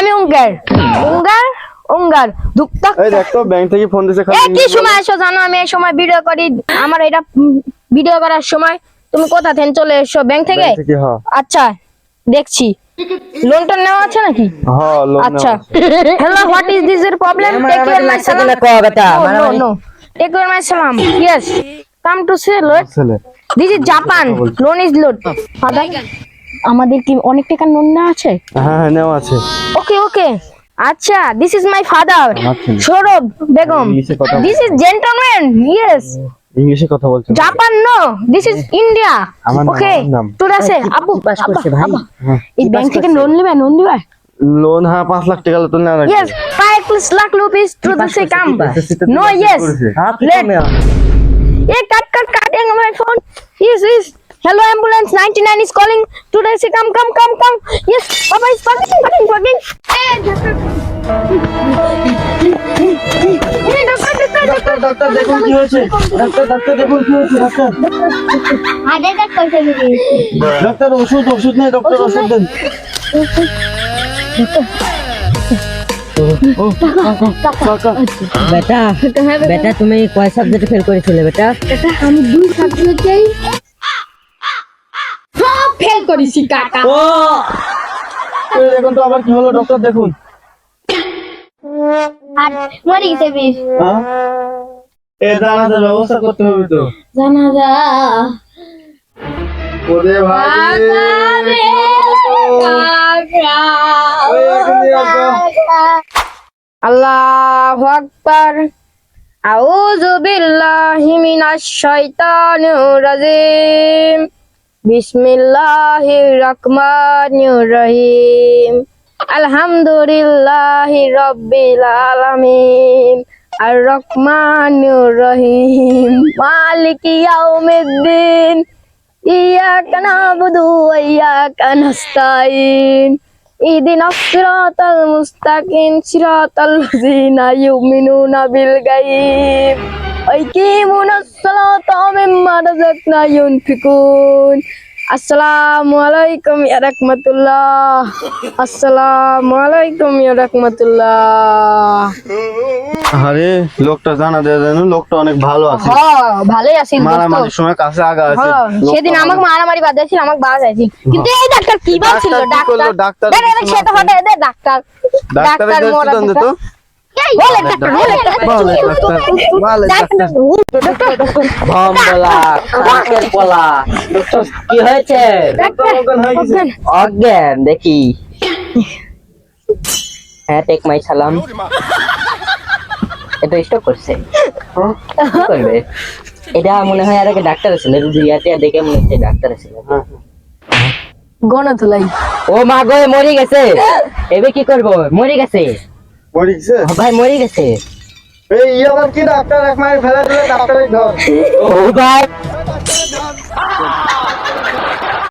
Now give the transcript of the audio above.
আমি উঙ্গার উঙ্গার উঙ্গার দুকতাক এই দেখ তো ব্যাংক থেকে ফোন দিছে খালি। কি সময় এসো জানো? আমি এই সময় ভিডিও করি। আমার এটা ভিডিও করার সময় তুমি কোথা থেকে চলে এসো? ব্যাংক থেকে? হ্যাঁ। আচ্ছা দেখছি। লোনটা নেওয়া আছে নাকি? হ্যাঁ লোন আচ্ছা। হ্যালো হোয়াট ইজ দিস এর প্রবলেম টেক ইউর মাই সালাম no no take your my সালাম yes come to say load this is Japan loan is load father আমাদের কি অনেক টাকা লোন না আছে হ্যাঁ হ্যাঁ নেওয়া আছে ওকে ওকে আচ্ছা this is my father. Sourav Begum. This is gentleman yes ইংলিশে কথা বলছে Japan no this is India okay. তোর আছে আব্বু পাস করছে ভাই হ্যাঁ। এই ব্যাংক থেকে লোন নেবে লোন নিবে লোন হ্যাঁ পাঁচ লাখ টাকা তো নেওয়া লাগবে Yes, five plus lakh rupees to the Passport Sikam. certificate. SSC তে No, pass yes. করেছে। Let. Hey, Hello, ambulance 99 is calling. Today, Sikam, come, come, come. come. Yes, Papa is fucking, fucking, fucking. Hey, doctor. Hey, doctor, doctor, doctor. Doctor দেখুন কি হয়েছে doctor doctor দেখুন কি হয়েছে doctor doctor ওষুধ ওষুধ নেই ডক্টর ওষুধ দেন বেটা বেটা তুমি কয় সাবজেক্টে ফেল করেছিলে বেটা আমি দুই সাবজেক্টেই করেছি কাকা। ও! এই দেখুন তো আবার কি হলো? ডক্টর দেখুন। আর মরে গেছে বেশ। হ্যাঁ? এ দাঁড়াতে ব্যবস্থা করতে হবে তো। জানা যা ওরে ভাই আসো। আকবার। আউযু বিল্লাহি মিনাশ শাইতানির রাজিম। বিসমিল্লাহির রহমানির রহিম। আলহামদুলিল্লাহি রব্বিল আলামিন আর রহমানির রহিম। মালিক ইয়াউমিদ্দিন ইয়াকা নাবুদু ওয়া ইয়াকা নাস্তাইন ইহদিনাস সিরাতাল মুস্তাকিম। সিরাতাল লাযিনা ইউমিনুনা বিল গায়ব। ويقيمون الصلاة ومما رزقناهم ينفقون আসসালামু আলাইকুম ইয়া রাহমাতুল্লাহ আসসালামু আলাইকুম ইয়া রাহমাতুল্লাহ আরে লোকটা জানা দেয় জানো লোকটা অনেক ভালো আছে হ্যাঁ ভালোই আছি দোস্ত। মারামারির সময় কাছে আগা আছে হ্যাঁ, সেদিন আমাকে মারামারি বাদ দিয়েছিল আমাকে বাদ আছে কিন্তু এই ডাক্তার কি বলছিল ডাক্তার কি করলো? ডাক্তার ডাক্তার দেখ, দেখ, কিছু সেটা না। হঠাৎ দেখ, ডাক্তার ডাক্তারের ডাক্তার কাছে মোরা কি হয়েছে? অজ্ঞান দেখি। হ্যাঁ টেক মাই সালাম এটা স্টপ করছে। করবে? এটা মনে হয় আর ডাক্তার ছিল ইয়াতে দেখে মনে হচ্ছে ডাক্তার ছিল গণতুলাই ও মা গো মরে গেছে। এবে কি করব? মরে গেছে। মরিছে? ও ভাই মরে গেছে। এই আবার কি ডাক্তার এক মায়ের ফেলা দিলে ডাক্তারের ঘর ও ভাই।